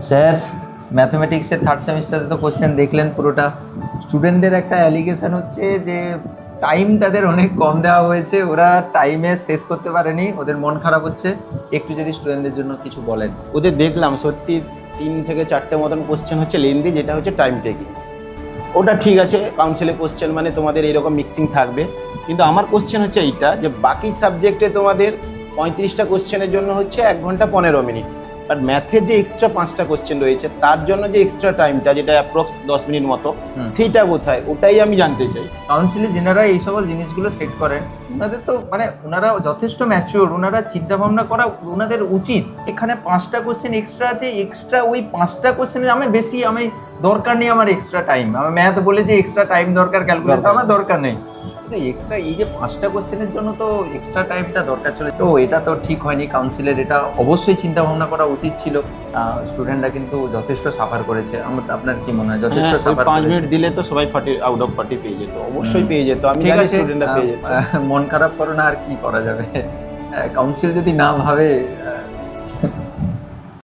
Sir ম্যাথমেটিক্সের third সেমিস্টারে তো question দেখলেন পুরোটা। স্টুডেন্টদের একটা অ্যালিগেশন হচ্ছে যে টাইম তাদের অনেক কম দেওয়া হয়েছে, ওরা টাইমে শেষ করতে পারেনি, ওদের মন খারাপ হচ্ছে। একটু যদি স্টুডেন্টদের জন্য কিছু বলেন। ওদের দেখলাম, সত্যি তিন থেকে চারটে মতন কোশ্চেন হচ্ছে লেন্দি যেটা হচ্ছে টাইম টেকিং ওটা ঠিক আছে কাউন্সিলে কোশ্চেন মানে তোমাদের এরকম মিক্সিং থাকবে। কিন্তু আমার কোশ্চেন হচ্ছে এইটা, যে বাকি সাবজেক্টে তোমাদের পঁয়ত্রিশটা কোশ্চেনের জন্য হচ্ছে এক ঘণ্টা পনেরো মিনিট বাট ম্যাথের যে এক্সট্রা পাঁচটা কোশ্চেন রয়েছে তার জন্য যে এক্সট্রা টাইমটা যেটা অ্যাপ্রক্স দশ মিনিট মতো। সেইটা কোথায়? ওটাই আমি জানতে চাই। কাউন্সিলে যেনারা এই সকল জিনিসগুলো সেট করেন ওনাদের তো মানে ওনারা যথেষ্ট ম্যাচিওর ওনারা চিন্তা ভাবনা করা ওনাদের উচিত। এখানে পাঁচটা কোশ্চেন এক্সট্রা আছে এক্সট্রা ওই পাঁচটা কোশ্চেনে আমি বেশি আমি দরকার নেই আমার এক্সট্রা টাইম আমার ম্যাথ বলে যে এক্সট্রা টাইম দরকার ক্যালকুলেশন আমার দরকার নেই। কিন্তু এক্সট্রা এই যে পাঁচটা কোশ্চেনের জন্য তো এক্সট্রা টাইমটা দরকার ছিল। তো এটা তো ঠিক হয়নি কাউন্সিলের এটা অবশ্যই চিন্তা ভাবনা করা উচিত ছিল। স্টুডেন্টরা কিন্তু যথেষ্ট সাফার করেছে। আমার আপনার কি মনে হয়? যথেষ্ট হ্যাঁ, সাফার পাঁচ মিনিট দিলে তো সবাই ফর্টি আউট অফ ফর্টি পেয়ে যেত। অবশ্যই পেয়ে যেত। আমি ঠিক আছে। মন খারাপ করো না আর কি করা যাবে? কাউন্সিল যদি না ভাবে